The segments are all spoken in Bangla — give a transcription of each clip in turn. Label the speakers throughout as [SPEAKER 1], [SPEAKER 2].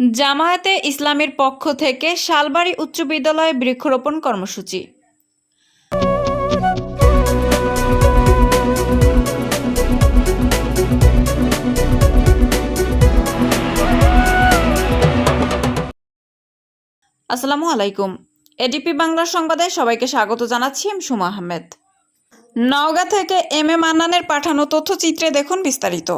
[SPEAKER 1] জামায়াতে ইসলামের পক্ষ থেকে শালবাড়ি উচ্চ বিদ্যালয়ে বৃক্ষরোপণ কর্মসূচি। আসসালামু আলাইকুম। এডিপি বাংলা সংবাদে সবাইকে স্বাগত জানাচ্ছি আমি সুমা আহমেদ। নওগাঁ থেকে এম এ মান্নানের পাঠানো তথ্যচিত্রে দেখুন বিস্তারিত।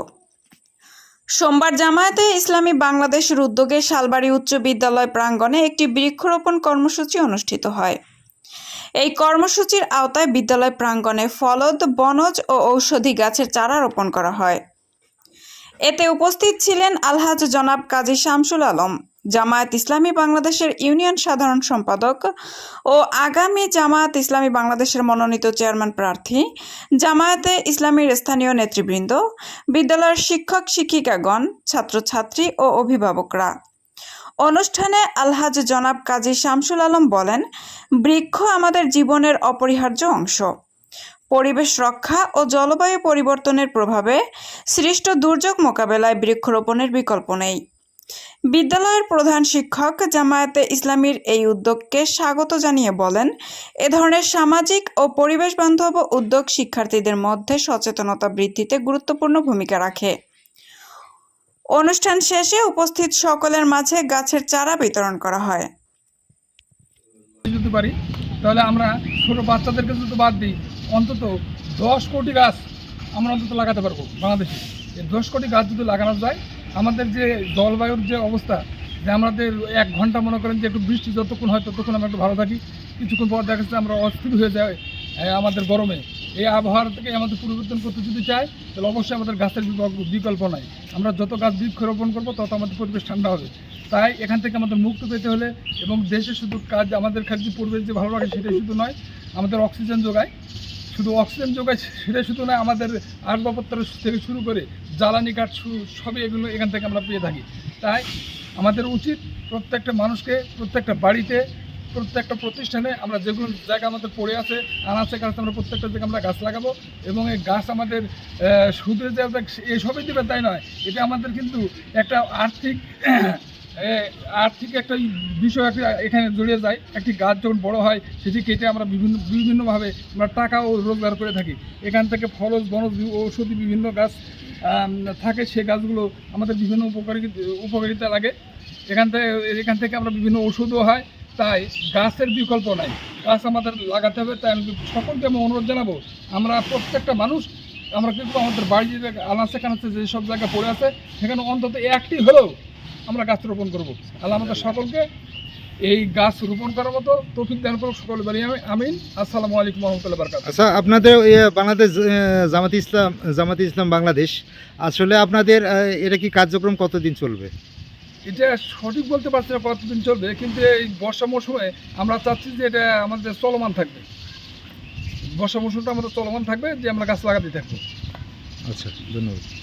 [SPEAKER 1] সোমবার জামায়াতে ইসলামী বাংলাদেশের উদ্যোগে শালবাড়ি উচ্চ বিদ্যালয় প্রাঙ্গণে একটি বৃক্ষরোপণ কর্মসূচি অনুষ্ঠিত হয়। এই কর্মসূচির আওতায় বিদ্যালয় প্রাঙ্গণে ফলদ, বনজ ও ঔষধি গাছের চারা রোপণ করা হয়। এতে উপস্থিত ছিলেন আলহাজ জনাব কাজী শামসুল আলম। জামায়াত ইসলামী বাংলাদেশের ইউনিয়ন সাধারণ সম্পাদক ও আগামী জামায়াত ইসলামী বাংলাদেশের মনোনীত চেয়ারম্যান প্রার্থী, জামায়াতে ইসলামীর স্থানীয় নেতৃবৃন্দ, বিদ্যালয়ের শিক্ষক শিক্ষিকাগণ, ছাত্রছাত্রী ও অভিভাবকরা। অনুষ্ঠানে আলহাজ জনাব কাজী শামসুল আলম বলেন, বৃক্ষ আমাদের জীবনের অপরিহার্য অংশ। পরিবেশ রক্ষা ও জলবায়ু পরিবর্তনের প্রভাবে সৃষ্ট দুর্যোগ মোকাবেলায় বৃক্ষরোপণের বিকল্প নেই। বিদ্যালয়ের প্রধান শিক্ষক জামায়াতে ইসলামীর এই উদ্যোগকে স্বাগত জানিয়ে বলেন, এ ধরনের সামাজিক ও পরিবেশ বান্ধব উদ্যোগ শিক্ষার্থীদের মধ্যে সচেতনতা বৃদ্ধিতে গুরুত্বপূর্ণ ভূমিকা রাখে। অনুষ্ঠান শেষে উপস্থিত সকলের মাঝে গাছের চারা বিতরণ করা হয়।
[SPEAKER 2] যদি পারি, তাহলে আমরা ছোট বাচ্চাদেরকে যদি বাদ দিই, অন্তত দশ কোটি গাছ আমরা অন্তত লাগাতে পারব বাংলাদেশে। এই দশ কোটি গাছ যদি লাগানো যায় আমাদের যে জলবায়ুর যে অবস্থা যে আমাদের এক ঘণ্টা মনে করেন যে একটু বৃষ্টি যতক্ষণ হয় ততক্ষণ আমরা একটু ভালো থাকি। কিছুক্ষণ পর দেখা যাচ্ছে আমরা অস্থির হয়ে এ, আমাদের গরমে। এই আবহাওয়ার থেকে আমাদের পরিবর্তন করতে যদি চাই তাহলে অবশ্যই আমাদের গাছের বিকল্প- নাই। আমরা যত গাছ বৃক্ষরোপণ করব তত আমাদের পরিবেশ ঠান্ডা হবে। তাই এখান থেকে আমাদের মুক্ত পেতে হলে এবং দেশে শুধু কাজ আমাদের খালি যে পরিবেশ যে ভালো লাগে সেটাই শুধু নয় আমাদের অক্সিজেন যোগায়। শুধু অক্সিজেন যোগায় সেটাই শুধু নয় আমাদের আসবাবপত্র থেকে শুরু করে জ্বালানি কাঠ সবই এগুলো এখান থেকে আমরা পেয়ে থাকি। তাই আমাদের উচিত প্রত্যেকটা মানুষকে, প্রত্যেকটা বাড়িতে, প্রত্যেকটা প্রতিষ্ঠানে আমরা যেগুলো জায়গা আমাদের পড়ে আছে, আনাচে কাছে আমরা প্রত্যেকটা জায়গায় আমরা গাছ লাগাবো এবং এই গাছ আমাদের সুদের শুধু যে এসবই দেবে, তাই নয়। এটা আমাদের কিন্তু একটা আর্থিক আর্থিক একটা বিষয় একটা এখানে জড়িয়ে যায়। একটি গাছ যখন বড় হয়, সেটি কেটে আমরা বিভিন্ন, বিভিন্নভাবে আমরা টাকাও রোজগার করে থাকি। এখান থেকে ফলজ বনজ ঔষধি বিভিন্ন গাছ থাকে। সে গাছগুলো আমাদের বিভিন্ন উপকারী, উপকারিতা লাগে। এখান থেকে এখান থেকে আমরা বিভিন্ন ওষুধও হয়। তাই গাছের বিকল্প নাই। গাছ আমাদের লাগাতে হবে। তাই আমি সকলকে আমি অনুরোধ জানাব, আমরা প্রত্যেকটা মানুষ, আমরা কিন্তু আমাদের বাড়িতে আনাচে কানাচে যেসব জায়গা পড়ে আছে, সেখানে অন্তত একটি হলেও আমরা গাছ রোপণ করব। আল্লাহ আমাদের সকলকে এই গাছ রোপণ করার মতো তৌফিক দান করুক সকলে বাড়ি। আমি আমিন। আসসালামু আলাইকুম রহমতুল্লাহ বারকাত
[SPEAKER 3] আচ্ছা আপনাদের বাংলাদেশ জামাত ইসলাম জামাত ইসলাম বাংলাদেশ আসলে আপনাদের এটা কি কার্যক্রম কতদিন চলবে?
[SPEAKER 2] এটা সঠিক বলতে পারছি না কতদিন চলবে কিন্তু এই বর্ষা মৌসুমে আমরা চাচ্ছি যে এটা আমাদের চলমান থাকবে। বর্ষা মৌসুমটা আমাদের চলমান থাকবে যে আমরা গাছ লাগাতে থাকব।
[SPEAKER 3] আচ্ছা ধন্যবাদ।